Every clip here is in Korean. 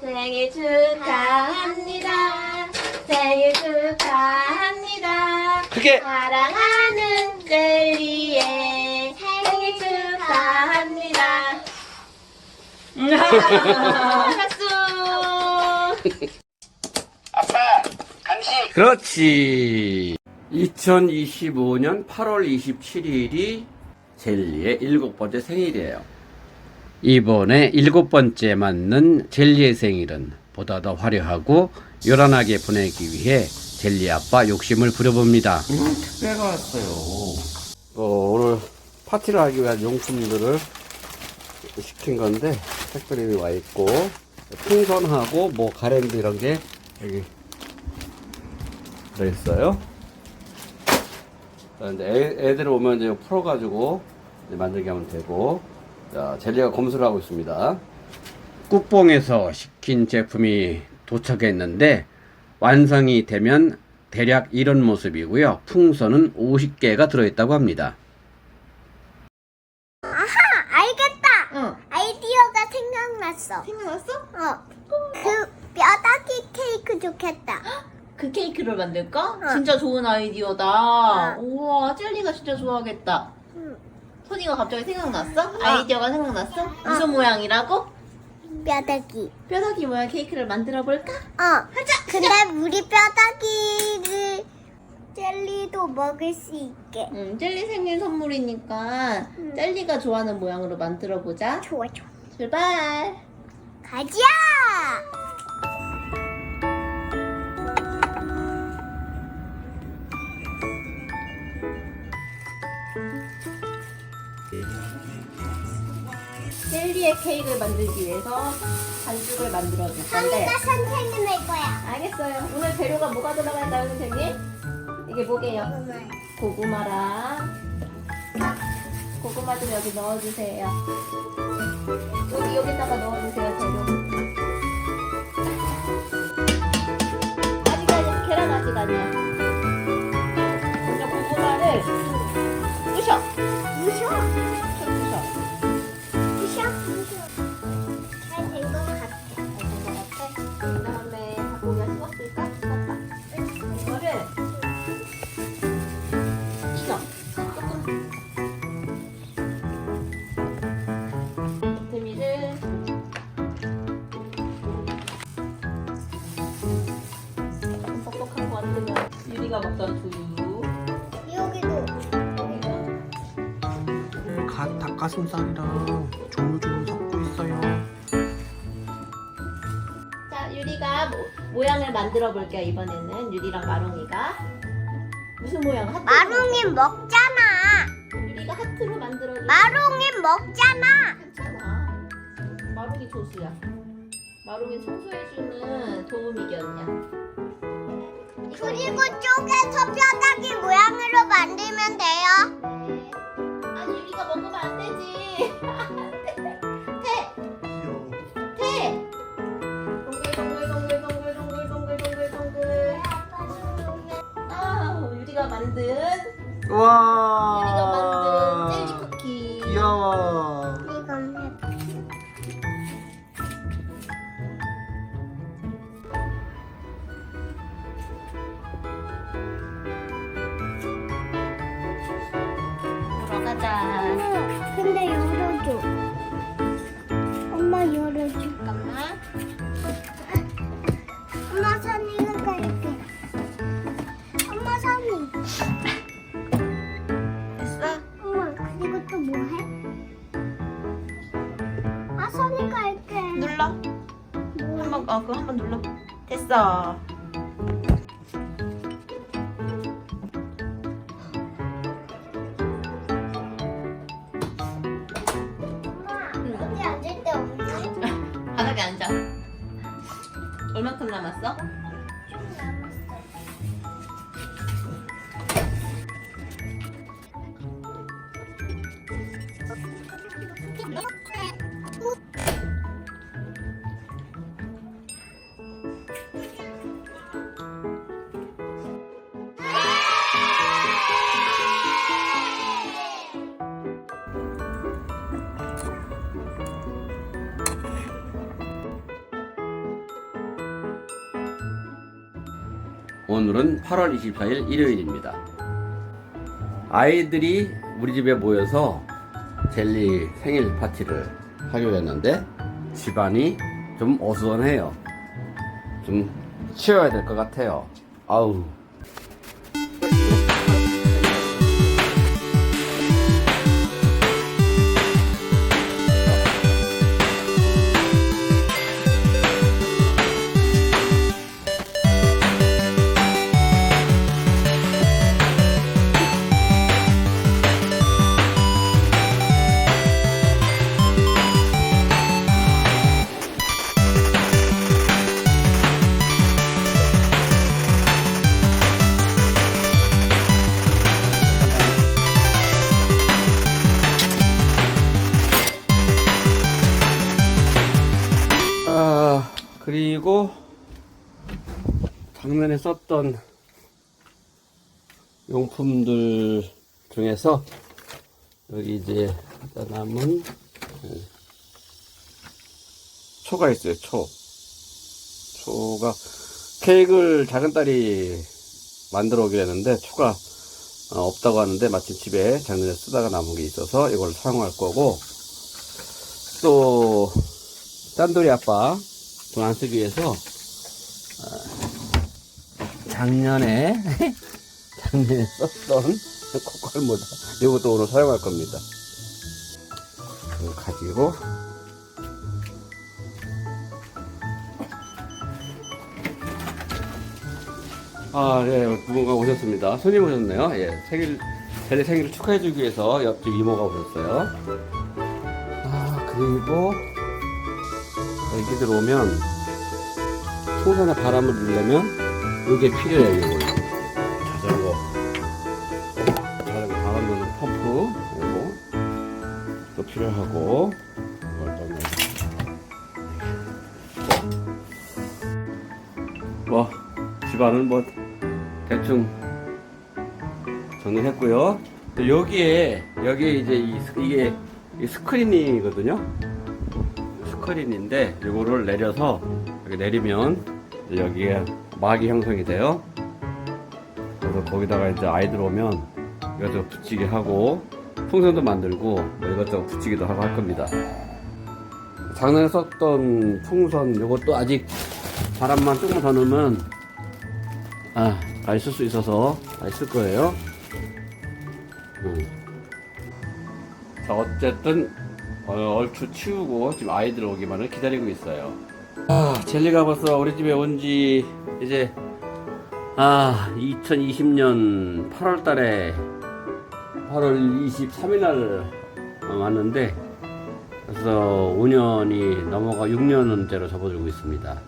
생일 축하합니다. 생일 축하합니다. 크게 사랑하는 젤리의 생일 축하합니다. 박수! 아빠 간식 그렇지 2025년 8월 27일이 젤리의 일곱 번째 생일이에요 이번에 일곱 번째 맞는 젤리의 생일은 보다 더 화려하고 요란하게 보내기 위해 젤리 아빠 욕심을 부려봅니다. 음, 택배가 왔어요. 어, 오늘 파티를 하기 위한 용품들을 시킨 건데 택배림이 와 있고 풍선하고 뭐 가랜드 이런 게 여기 들어 있어요. 자, 이제 애, 애들 오면 이제 풀어가지고 이제 만들게 하면 되고 자 젤리가 검수를 하고 있습니다. 국뽕에서 시킨 제품이 도착했는데 완성이 되면 대략 이런 모습이고요. 풍선은 50개가 들어있다고 합니다. 알겠다. 응. 아이디어가 생각났어. 생각났어? 어. 그 뼈다귀 케이크 좋겠다. 그 케이크를 만들까? 응. 진짜 좋은 아이디어다. 응. 우와, 젤리가 진짜 좋아하겠다. 응. 소니가 갑자기 생각났어? 아이디어가 생각났어? 무슨 모양이라고? 뼈다귀. 뼈다귀 모양 케이크를 만들어 볼까? 어. 하자. 근데 우리 뼈다귀를 젤리도 먹을 수 있게. 응, 젤리 생일 선물이니까 응. 젤리가 좋아하는 모양으로 만들어 보자. 좋아 좋아. 출발! 가자. 젤리의 케이크를 만들기 위해서 반죽을 만들어 줄 건데. 하니가 선생님 할 거야. 알겠어요. 오늘 재료가 뭐가 들어갈까요, 선생님? 이게 뭐게요? 고구마랑 고구마 좀 여기 넣어주세요. 여기 여기다가 넣어주세요 재료. 아직 아직 계란 아직 아니야. 먹던 두유. 여기도. 가, 닭가슴살이랑 조물조물 섞고 있어요. 자, 유리가 모, 모양을 만들어 볼게요. 이번에는 유리랑 마롱이가 무슨 모양? 하트. 마롱이 먹잖아. 유리가 하트로 만들어 줄. 마롱이 먹잖아. 괜찮아. 마롱이 조수야. 마롱이 청소해주는 도우미견이야. 그리고 쪼개서 뼈다귀 모양으로 만들면 돼요. 보러 가자. 근데 열어줘. 엄마 열어줘. 잠깐만. 엄마 선이가 갈게. 엄마 선이. 됐어? 엄마 그리고 또 뭐 해? 아 선이 갈게. 눌러. 한번 어 그거 한번 눌러. 됐어. 얼마큼 남았어? 오늘은 8월 24일 일요일입니다. 아이들이 우리 집에 모여서 젤리 생일 파티를 하기로 했는데 집안이 좀 어수선해요. 좀 치워야 될 것 같아요. 아우. 작년에 썼던 용품들 중에서 여기 이제 남은 음, 초가 있어요, 초. 초가 케이크를 작은 딸이 만들어 오기로 했는데 초가 어, 없다고 하는데 마침 집에 작년에 쓰다가 남은 게 있어서 이걸 사용할 거고 또 짠돌이 아빠 돈 안 쓰기 위해서 어, 작년에 작년에 썼던 코코알 모자 이것도 오늘 사용할 겁니다. 가지고 아, 예, 누군가 오셨습니다. 손님 오셨네요. 예, 생일, 제 생일을 축하해주기 위해서 옆집 이모가 오셨어요. 아, 그리고 애기들 오면 풍선에 바람을 넣으려면 이게 필요해요 이거 자전거. 자전거 바람 넣는 펌프. 이거 또 필요하고. 뭐, 집안은 뭐, 대충 정리했고요. 또 여기에, 여기에 이제 이, 스- 이게 이 스크린이거든요. 스크린인데 이거를 내려서 여기 내리면 여기에 막이 형성이 돼요. 그래서 거기다가 이제 아이들 오면 이것저것 붙이게 하고 풍선도 만들고 뭐 이것저것 붙이기도 하고 할 겁니다. 작년에 썼던 풍선 이것도 아직 바람만 조금 더 넣으면 아, 다 있을 수 있어서 다 있을 거예요. 음. 자, 어쨌든 어, 얼추 치우고 지금 아이들 오기만을 기다리고 있어요. 아, 젤리가 벌써 우리 집에 온 지 이제 아, 2020년 8월 달에 8월 23일 날 왔는데 그래서 5년이 넘어가 6년째로 접어들고 있습니다.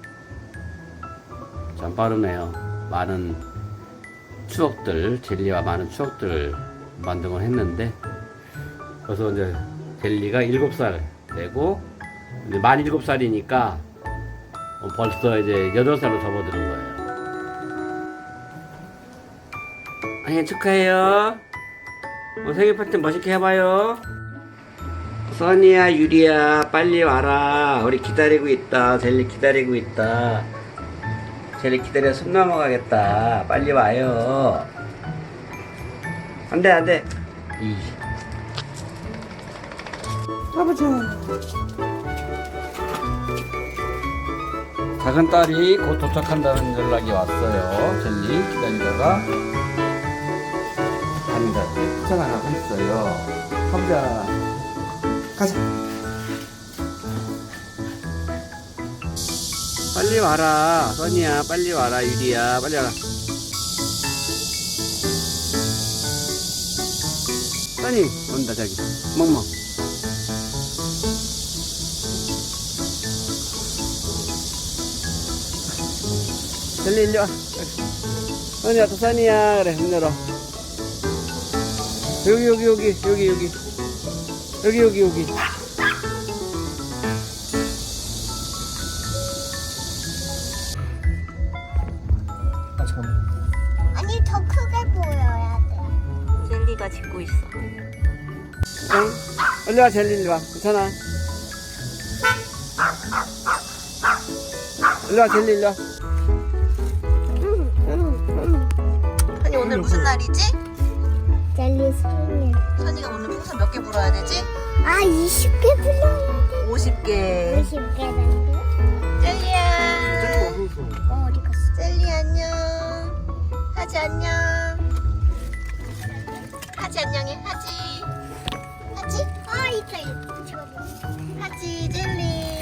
참 빠르네요. 많은 추억들, 젤리와 많은 추억들을 만들곤 했는데 그래서 이제 델리가 7살 되고 이제 만 7살이니까 벌써 이제 8살로 접어드는 거예요. 아니 축하해요. 어, 생일 파티 멋있게 해봐요. 써니야 유리야 빨리 와라. 우리 기다리고 있다. 젤리 기다리고 있다. 젤리 기다려 숨 넘어가겠다. 빨리 와요. 안 돼 안 돼. 이. 가보자. 작은 딸이 곧 도착한다는 연락이 왔어요. 젤리 기다리다가 갑니다. 쫓아나가고 있어요. 가보자. 가자. 빨리 와라. 써니야, 빨리 와라. 유리야, 빨리 와라. 써니, 온다, 저기. 멍멍. 젤리 일리 와. 또 써니야. 그래, 문 열어. 여기, 여기, 여기, 여기, 여기. 여기, 여기, 여기. 아 잠깐만. 아니 더 크게 보여야 돼. 젤리가 짖고 있어. 응? 일리 와, 젤리 일리 와. 괜찮아. 일리 와, 젤리 일리 와. 오늘 무슨 날이지? 젤리 스프링. 선이가 오늘 풍선 몇 개 불어야 되지? 아, 20개 불렀는데. 50개. 50개 젤리야. 어, 어디 갔어? 젤리 안녕. 하지 안녕. 하지 안녕해, 하지. 하지? 아, 있다, 있다. 하지, 젤리.